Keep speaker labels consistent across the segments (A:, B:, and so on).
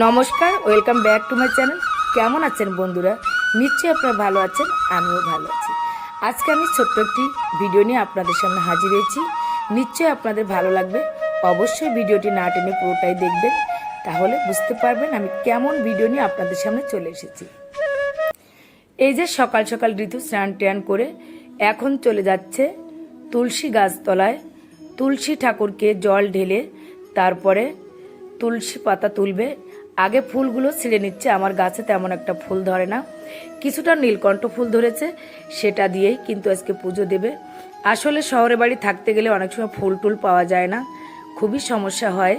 A: নমস্কার welcome back to my channel কেমন আছেন বন্ধুরা? নিশ্চয়ই আপনারা ভালো আছেন, আমিও ভালো আছি। আজকে আমি ছোট্ট একটি ভিডিও নিয়ে আপনাদের সামনে হাজির হয়েছি। নিশ্চয়ই আপনাদের ভালো লাগবে। অবশ্যই ভিডিওটি না টেনে পুরোটাই দেখবেন। তাহলে বুঝতে পারবেন আমি কেমন ভিডিও নিয়ে আপনাদের সামনে চলে এসেছি। এই যে সকাল সকাল ঋতু স্নান টান করে এখন চলে যাচ্ছে তুলসী গাছতলায়। তুলসী ঠাকুরকে জল ঢেলে তারপরে তুলসী পাতা তুলবে। আগে ফুলগুলো ছিঁড়ে নিচ্ছে, আমার গাছে তেমন একটা ফুল ধরে না। কিছুটা নীলকণ্ঠ ফুল ধরেছে, সেটা দিয়েই কিন্তু আজকে পুজো দেবে। আসলে শহরে বাড়ি থাকতে গেলে অনেক সময় ফুল টুল পাওয়া যায় না, খুবই সমস্যা হয়।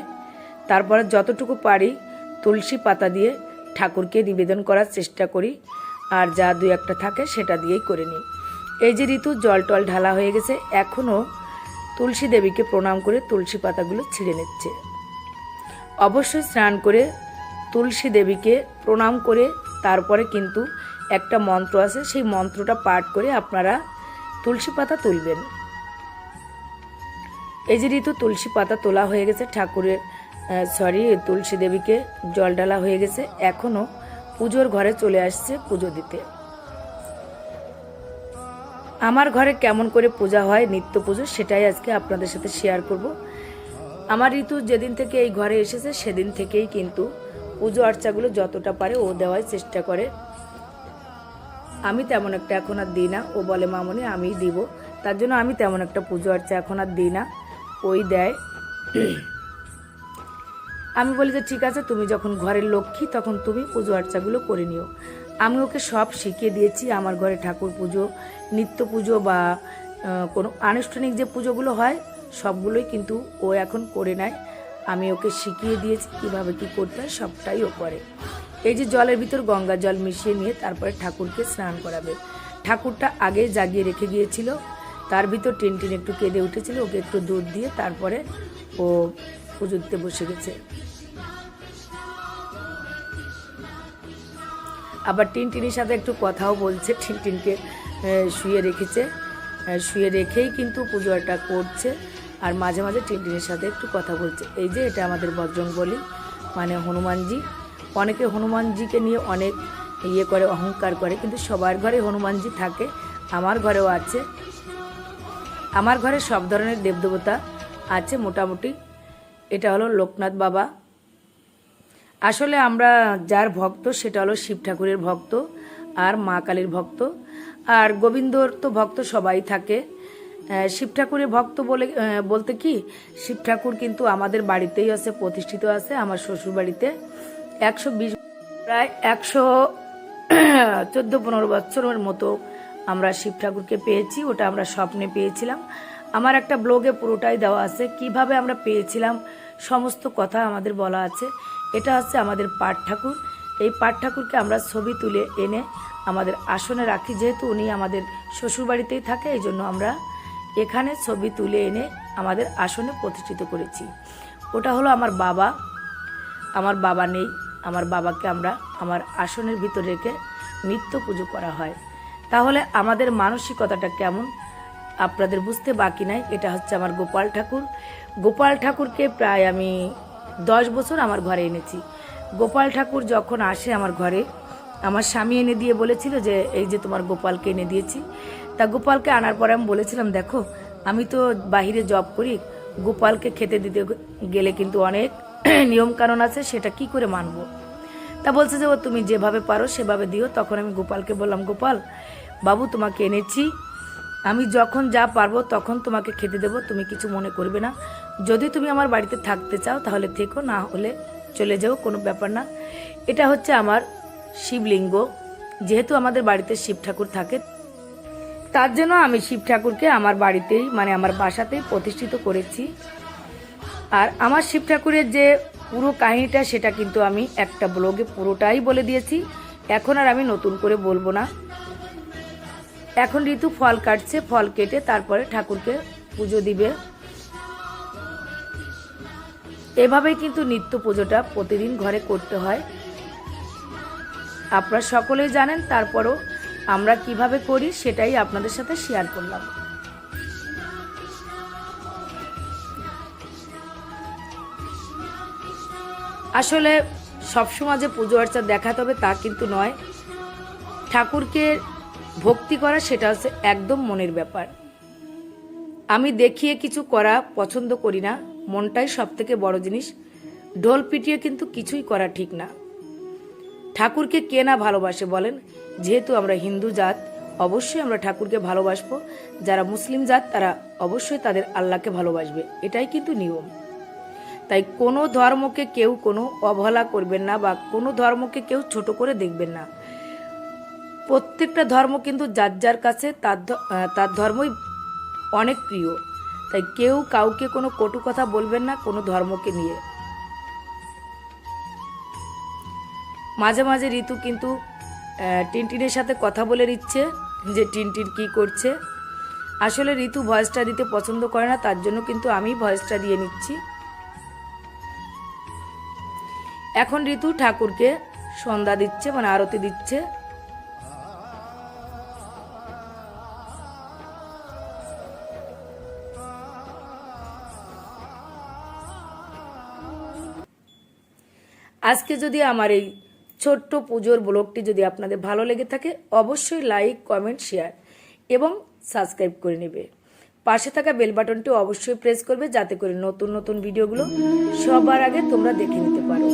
A: তারপরে যতটুকু পারি তুলসী পাতা দিয়ে ঠাকুরকে নিবেদন করার চেষ্টা করি, আর যা দুই একটা থাকে সেটা দিয়েই করে নিই। এই যে ঋতু, জল টল ঢালা হয়ে গেছে, এখনও তুলসী দেবীকে প্রণাম করে তুলসী পাতাগুলো ছিঁড়ে নিচ্ছে। অবশ্যই স্নান করে তুলসী দেবীকে প্রণাম করে তারপরে কিন্তু একটা মন্ত্র আছে, সেই মন্ত্রটা পাঠ করে আপনারা তুলসী পাতা তুলবেন। এই যে ঋতু, তুলসী পাতা তোলা হয়ে গেছে, ঠাকুরের সরি তুলসী দেবীকে জল ঢালা হয়ে গেছে এখনও পুজোর ঘরে চলে আসছে পুজো দিতে। আমার ঘরে কেমন করে পূজা হয়, নিত্য পুজো, সেটাই আজকে আপনাদের সাথে শেয়ার করব। আমার ঋতু যেদিন থেকে এই ঘরে এসেছে, সেদিন থেকেই কিন্তু পুজো আর্চাগুলো যতটা পারে ও দেওয়ার চেষ্টা করে। আমি তেমন একটা এখন আর দিই না। ও বলে, মামনি, আমি দিব। তার জন্য আমি তেমন একটা পুজো আর্চা এখন আর দিই না। ওই দেয়। আমি বলি যে, ঠিক আছে, তুমি যখন ঘরের লক্ষ্মী, তখন তুমি পুজো আর্চাগুলো করে নিও। আমি ওকে সব শিখিয়ে দিয়েছি, আমার ঘরে ঠাকুর পুজো, নিত্য পুজো বা কোনো আনুষ্ঠানিক যে পুজোগুলো হয়, সবগুলোই কিন্তু ও এখন করে নেয়। আমি ওকে শিখিয়ে দিয়েছি কীভাবে কি করতে হয়, সবটাই ও করে। এই যে জলের ভিতর গঙ্গা জল মিশিয়ে নিয়ে তারপরে ঠাকুরকে স্নান করাবে। ঠাকুরটা আগে জাগিয়ে রেখে গিয়েছিল, তার ভিতর টিন টিন একটু কেঁদে উঠেছিল, ওকে একটু দুধ দিয়ে তারপরে ও পুজো দিতে বসে গেছে। আবার টিনটিনের সাথে একটু কথাও বলছে টিনটিনকে শুয়ে রেখেছে। শুয়ে রেখেই কিন্তু পুজোটা করছে। আর মাঝে মাঝে টিনটিনের সাথে একটু কথা বলছে। এই যে এটা আমাদের বজরং বলি মানে হনুমানজি। অনেকে হনুমানজিকে নিয়ে অনেক ইয়ে করে, অহংকার করে, কিন্তু সবার ঘরে হনুমানজি থাকে, আমার ঘরেও আছে। আমার ঘরে সব ধরনের দেবদেবতা আছে মোটামুটি। এটা হলো লোকনাথ বাবা। আসলে আমরা যার ভক্ত, সেটা হলো শিব ঠাকুরের ভক্ত আর মা কালীর ভক্ত। আর গোবিন্দর তো ভক্ত সবাই থাকে। শিব ঠাকুরের ভক্ত বলে বলতে কি, শিব ঠাকুর কিন্তু আমাদের বাড়িতেই আছে, প্রতিষ্ঠিত আছে, আমার শ্বশুর বাড়িতে একশো বিশ, প্রায় একশো চোদ্দ পনেরো বছরের মতো আমরা শিব ঠাকুরকে পেয়েছি, ওটা আমরা স্বপ্নে পেয়েছিলাম। আমার একটা ব্লগে পুরোটাই দেওয়া আছে, কীভাবে আমরা পেয়েছিলাম সমস্ত কথা আমাদের বলা আছে। এটা হচ্ছে আমাদের পাট ঠাকুর। এই পাট ঠাকুরকে আমরা ছবি তুলে এনে আমাদের আসনে রাখি, যেহেতু উনি আমাদের শ্বশুরবাড়িতেই থাকে, এই জন্য আমরা এখানে ছবি তুলে এনে আমাদের আসনে প্রতিষ্ঠিত করেছি। ওটা হলো আমার বাবা। আমার বাবা নেই। আমার বাবাকে আমরা আমার আসনের ভিতর রেখে নিত্য পুজো করা হয়। তাহলে আমাদের মানসিকতাটা কেমন? আপনাদের বুঝতে বাকি নাই। এটা হচ্ছে আমার গোপাল ঠাকুর। গোপাল ঠাকুরকে প্রায় আমি দশ বছর আমার ঘরে এনেছি। গোপাল ঠাকুর যখন আসে আমার ঘরে, আমার স্বামী এনে দিয়ে বলেছিল যে, এই যে তোমার গোপালকে এনে দিয়েছি। তা গোপালকে আনার পরে আমি বলেছিলাম, দেখো, আমি তো বাহিরে জব করি, গোপালকে খেতে দিতে গেলে কিন্তু অনেক নিয়ম কানুন আছে, সেটা কি করে মানবো? তা বলছে যে, ও, তুমি যেভাবে পারো, সেভাবে দিও। তখন আমি গোপালকে বললাম, গোপাল, বাবু, তোমাকে এনেছি। আমি যখন যা পারব, তখন তোমাকে খেতে দেবো। তুমি কিছু মনে করবে না। যদি তুমি আমার বাড়িতে থাকতে চাও, তাহলে থেকো, না হলে চলে যাও, কোনো ব্যাপার না। এটা হচ্ছে আমার শিবলিঙ্গ। যেহেতু আমাদের বাড়িতে শিব ঠাকুর থাকে তার জন্য আমি শিব ঠাকুরকে আমার বাড়িতেই মানে আমার বাসাতেই প্রতিষ্ঠিত করেছি। আর আমার শিব ঠাকুরের যে পুরো কাহিনীটা, সেটা কিন্তু আমি একটা ব্লগে পুরোটাই বলে দিয়েছি। এখন আর আমি নতুন করে বলব না। এখন ঋতু ফল কাটছে, ফল কেটে তারপরে ঠাকুরকে পুজো দিবে। এভাবেই কিন্তু নিত্য পুজোটা প্রতিদিন ঘরে করতে হয়। আপনারা সকলেই জানেন, তারপরও আমরা কীভাবে করি সেটাই আপনাদের সাথে শেয়ার করলাম। আসলে সবসময় যে পুজো অর্চা দেখাতে হবে তা কিন্তু নয়। ঠাকুরকে ভক্তি করা সেটা হচ্ছে একদম মনের ব্যাপার। আমি দেখিয়ে কিছু করা পছন্দ করি না, মনটাই সব থেকে বড় জিনিস। ঢোল পিটিয়ে কিন্তু কিছুই করা ঠিক না। ঠাকুরকে কে না ভালোবাসে বলেন? যেহেতু আমরা হিন্দু জাত, অবশ্যই আমরা ঠাকুরকে ভালোবাসবো। যারা মুসলিম জাত, তারা অবশ্যই তাদের আল্লাহকে ভালোবাসবে। এটাই কিন্তু নিয়ম। তাই কোনো ধর্মকে কেউ কোনো অবহেলা করবেন না বা কোনো ধর্মকে কেউ ছোট করে দেখবেন না। প্রত্যেকটা ধর্ম কিন্তু যার যার কাছে, তার তার ধর্মই অনেক প্রিয়। তাই কেউ কাউকে কোনো কটু কথা বলবেন না কোনো ধর্মকে নিয়ে। মাঝে মাঝে ঋতু কিন্তু টিনটিনের সাথে কথা বলে দিচ্ছে যে টিনটিন কি করছে। আসলে ঋতু ভয়েসটা দিতে পছন্দ করে না, তার জন্য কিন্তু আমি ভয়েসটা দিয়ে নিচ্ছি। এখন ঋতু ঠাকুরকে সন্ধ্যা দিচ্ছে মানে আরতি দিচ্ছে। আজকে যদি আমার এই ছোট্ট পুজোর ব্লগটি যদি আপনাদের ভালো লেগে থাকে, অবশ্যই লাইক, কমেন্ট, শেয়ার এবং সাবস্ক্রাইব করে নেবে। পাশে থাকা বেল বাটনটি অবশ্যই প্রেস করবে যাতে করে নতুন নতুন ভিডিওগুলো সবার আগে তোমরা দেখে নিতে পারো।